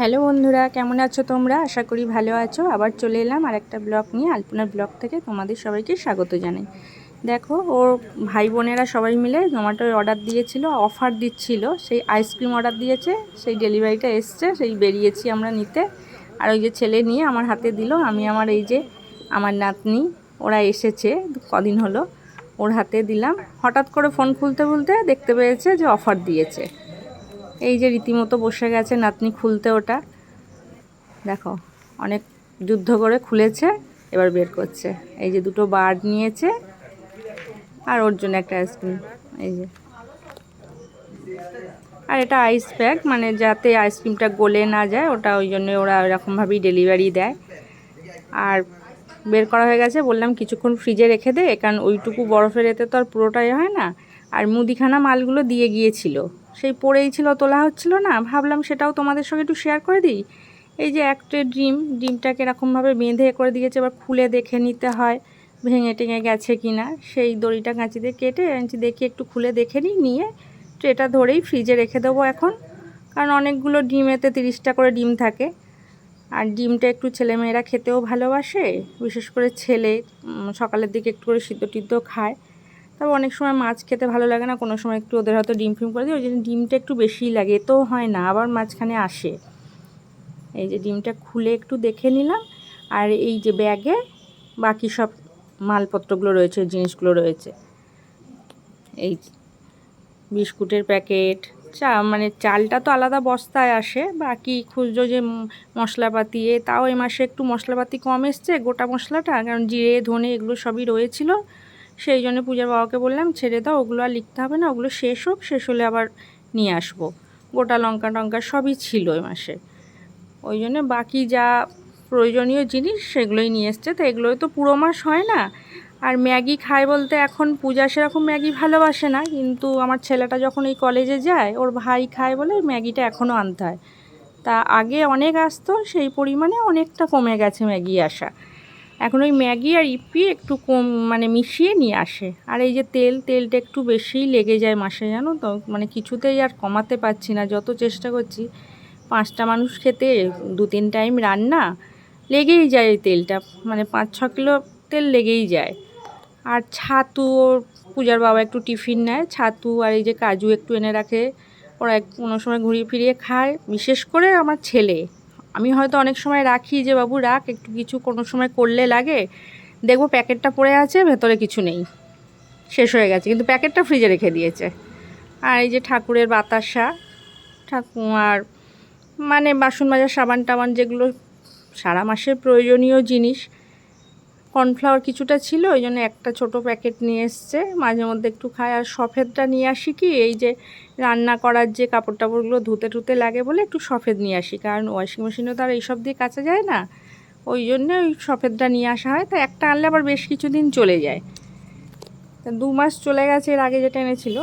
Hello বন্ধুরা, কেমন আছো তোমরা? আশা করি ভালো আছো। আবার চলে এলাম আর একটা ব্লগ নিয়ে, আলপনার ব্লগ থেকে তোমাদের সবাইকে স্বাগত জানাই। দেখো, ওর ভাই বোনেরা সবাই মিলে জোম্যাটোর অর্ডার দিয়েছিল অফার দিচ্ছিল। সেই আইসক্রিম অর্ডার দিয়েছে, সেই ডেলিভারিটা এসছে, সেই বেরিয়েছি আমরা নিতে। আর ওই যে ছেলে নিয়ে আমার হাতে দিল, আমি আমার এই যে আমার নাতনি, ওরা এসেছে, কদিন হলো, ওর হাতে দিলাম। হঠাৎ করে ফোন খুলতে খুলতে দেখতে পেয়েছে যে অফার দিয়েছে। এই যে রীতিমতো বসে গেছে নাতনি খুলতে ওটা। দেখো, অনেক যুদ্ধ করে খুলেছে, এবার বের করছে। এই যে দুটো বার্ড নিয়েছে, আর ওর জন্য একটা আইসক্রিম এই যে। আর এটা আইস প্যাক মানে যাতে আইসক্রিমটা গলে না যায়, ওটা ওই জন্য ওরা ওরকমভাবেই ডেলিভারি দেয়। আর বের করা হয়ে গেছে, বললাম কিছুক্ষণ ফ্রিজে রেখে দে, কারণ ওইটুকু বরফের এতে তো আর পুরোটাই হয় না। আর মুদিখানা মালগুলো দিয়ে গিয়েছিল। সেই পড়েই ছিল, তোলা হচ্ছিল না। ভাবলাম সেটাও তোমাদের সঙ্গে একটু শেয়ার করে দিই। এই যে একটা ডিম, ডিমটাকে এরকমভাবে বেঁধে করে দিয়েছে, এবার খুলে দেখে নিতে হয়, ভেঙে টেঙে গেছে কি না সেই দড়িটা কাঁচি দিয়ে কেটে দেখি একটু খুলে দেখে নিই, নিয়ে ট্রেটা ধরেই ফ্রিজে রেখে দেবো এখন। কারণ অনেকগুলো ডিমেতে তিরিশটা করে ডিম থাকে। আর ডিমটা একটু ছেলেমেয়েরা খেতেও ভালোবাসে, বিশেষ করে ছেলে সকালের দিকে একটু করে সিদ্ধ টিদ্ধ খায়। তবে অনেক সময় মাছ খেতে ভালো লাগে না, কোনো সময় একটু ওদের হয়তো ডিম ফিম করে দিই, ওই জন্য ডিমটা একটু বেশিই লাগে তো হয় না, আবার মাঝখানে আসে। এই যে ডিমটা খুলে একটু দেখে নিলাম, আর এই যে ব্যাগে বাকি সব মালপত্রগুলো রয়েছে, জিনিসগুলো রয়েছে। এই বিস্কুটের প্যাকেট, চা মানে চালটা তো আলাদা বস্তায় আসে, বাকি খুচরো যে মশলাপাতি, এ তাও এই মাসে একটু মশলাপাতি কম এসছে, গোটা মশলাটা, কারণ জিরে, ধনে এগুলো সবই রয়েছিল। সেই জন্য পূজার বাবাকে বললাম, ছেড়ে দাও, ওগুলো আর লিখতে হবে না, ওগুলো শেষ হোক, শেষ হলে আবার নিয়ে আসব। গোটা লঙ্কা টঙ্কা সবই ছিল ওই মাসে। ওই জন্য বাকি যা প্রয়োজনীয় জিনিস সেগুলোই নিয়ে এসছে। তো এগুলোই তো পুরো মাস হয় না। আর ম্যাগি খায় বলতে এখন পূজা সেরকম ম্যাগি ভালোবাসে না, কিন্তু আমার ছেলেটা যখন এই কলেজে যায়, ওর ভাই খায় বলে ম্যাগিটা এখনও আনতে হয়। তা আগে অনেক আসতো, সেই পরিমাণে অনেকটা কমে গেছে ম্যাগি আসা। এখন ওই ম্যাগি আর ইপি একটু কম মানে মিশিয়ে নিয়ে আসে। আর এই যে তেল, তেলটা একটু বেশিই লেগে যায় মাসে, জানো তো? মানে কিছুতেই আর কমাতে পারছি না, যত চেষ্টা করছি। পাঁচটা মানুষ খেতে দু তিন টাইম রান্না, লেগেই যায় ওই তেলটা। মানে পাঁচ ছ কিলো তেল লেগেই যায়। আর ছাতু পূজার বাবা একটু টিফিন নেয়। ছাতু আর এই যে কাজু একটু এনে রাখে। ওরা কোনো সময় ঘুরিয়ে ফিরিয়ে খায়। বিশেষ করে আমার ছেলে। আমি হয়তো অনেক সময় রাখি যে, বাবু, রাখ, একটু কিছু কোনো সময় করলে লাগে। দেখব প্যাকেটটা পড়ে আছে, ভেতরে কিছু নেই। শেষ হয়ে গেছে। কিন্তু প্যাকেটটা ফ্রিজে রেখে দিয়েছে। আর এই যে ঠাকুরের বাতাসা ঠাকুর মানে বাসন মাজার সাবান টাবান যেগুলো, সারা মাসের প্রয়োজনীয় জিনিস কর্নফ্লাওয়ার কিছুটা ছিল, ওই জন্য একটা ছোট প্যাকেট নিয়ে এসছে। মাঝে মধ্যে একটু খায়। আর সফেদটা নিয়ে আসি কি, এই যে রান্না করার যে কাপড় টাপড়গুলো ধুতে টুতে লাগে বলে একটু সফেদ নিয়ে আসি, কারণ ওয়াশিং মেশিনে তো আর এইসব দিয়ে কাচা যায় না। ওই জন্যে ওই সফেদটা নিয়ে আসা হয়। তো একটা আনলে আবার বেশ কিছুদিন চলে যায়। তা দু মাস চলে গেছে এর আগে যেটা এনেছিল।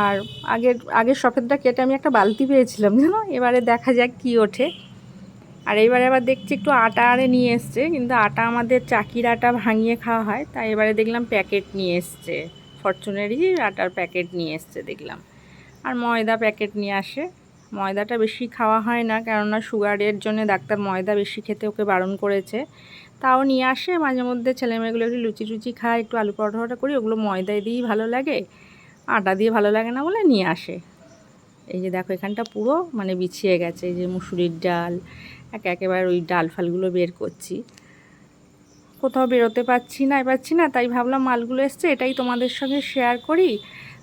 আর আগের আগের সফেদটা কেটে আমি একটা বালতি পেয়েছিলাম, জানো? এবারে দেখা যাক কি ওঠে। আর এবারে আবার দেখছি একটু আটা আরে নিয়ে এসছে, কিন্তু আটা আমাদের চাকির আটা ভাঙিয়ে খাওয়া হয়, তাই এবারে দেখলাম প্যাকেট নিয়ে এসছে। ফরচুনেরই আটার প্যাকেট নিয়ে এসছে দেখলাম। আর ময়দা প্যাকেট নিয়ে আসে। ময়দাটা বেশি খাওয়া হয় না, কেননা সুগারের জন্য ডাক্তার ময়দা বেশি খেতে ওকে বারণ করেছে। তাও নিয়ে আসে, মাঝে মধ্যে ছেলেমেয়েগুলো একটু লুচি টুচি খায়, একটু আলু পরোটা করি, ওগুলো ময়দায় দিয়েই ভালো লাগে, আটা দিয়ে ভালো লাগে না বলে নিয়ে আসে। এই যে দেখো এখানটা পুরো মানে বিছিয়ে গেছে, এই যে মুসুরির ডাল একে একেবারে ওই ডাল ফালগুলো বের করছি। কোথাও বেরোতে পারছি না পাচ্ছি না, তাই ভাবলাম মালগুলো এসছে, এটাই তোমাদের সঙ্গে শেয়ার করি।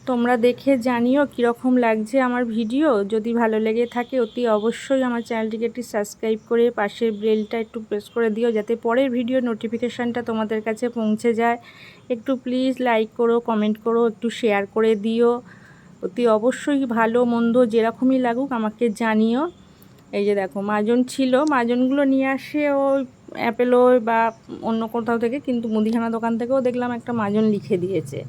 তোমরা দেখে জানিও কীরকম লাগছে আমার ভিডিও যদি ভালো লেগে থাকে অতি অবশ্যই আমার চ্যানেলটিকে একটি সাবস্ক্রাইব করে পাশের ব্রেলটা একটু প্রেস করে দিও, যাতে পরের ভিডিও নোটিফিকেশানটা তোমাদের কাছে পৌঁছে যায়। একটু প্লিজ লাইক করো কমেন্ট করো, একটু শেয়ার করে দিও। অতি অবশ্যই ভালো মন্দ যেরকমই লাগুক আমাকে জানিও। এই যে দেখো, মাজন ছিল, মাজনগুলো নিয়ে আসে ওই অ্যাপেলো বা অন্য কোথাও থেকে, কিন্তু মুদিখানা দোকান থেকেও দেখলাম একটা মাজন লিখে দিয়েছে,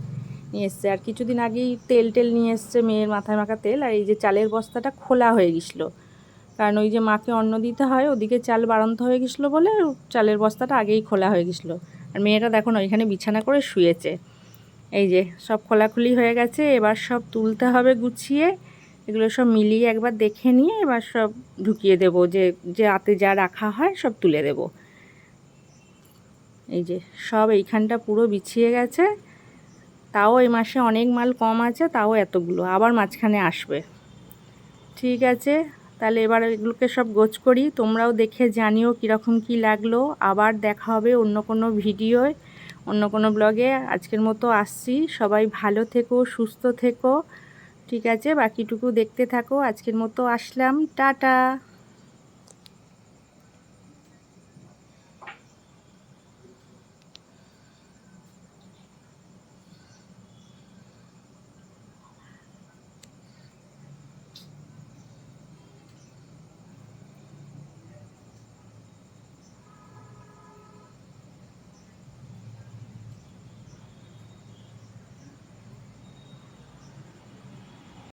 নিয়ে এসছে। আর কিছুদিন আগেই তেল টেল নিয়ে এসছে, মেয়ের মাথায় মাখা তেল, আর এই যে চালের বস্তাটা খোলা হয়ে গেছিল। কারণ ওই যে মাকে অন্ন দিতে হয়, ওদিকে চাল বাড়ন্ত হয়ে গেছিল বলে চালের বস্তাটা আগেই খোলা হয়ে গেছিল। আর মেয়েটা দেখো না, ওইখানে বিছানা করে শুয়েছে। এই যে সব খোলাখুলি হয়ে গেছে, এবার সব তুলতে হবে গুছিয়ে। এগুলো সব মিলিয়ে একবার দেখে নিয়ে এবার সব ঢুকিয়ে দেব। যে যে হাতে যা রাখা হয় সব তুলে দেব। এই যে, সব এইখানটা পুরো বিছিয়ে গেছে। তাও এই মাসে অনেক মাল কম আছে, তাও এতগুলো। আবার মাঝখানে আসবে। ঠিক আছে, তাহলে এবার এগুলোকে সব গোছ করি। তোমরাও দেখে জানিও কীরকম কি লাগল। আবার দেখা হবে অন্য কোনো ভিডিওয়, অন্য কোনো ব্লগে। আজকের মতো আসছি। সবাই ভালো থেকো, সুস্থ থেকো। ঠিক আছে বাকিটুকু দেখতে থাকো আজকের মতো আসলাম টাটা।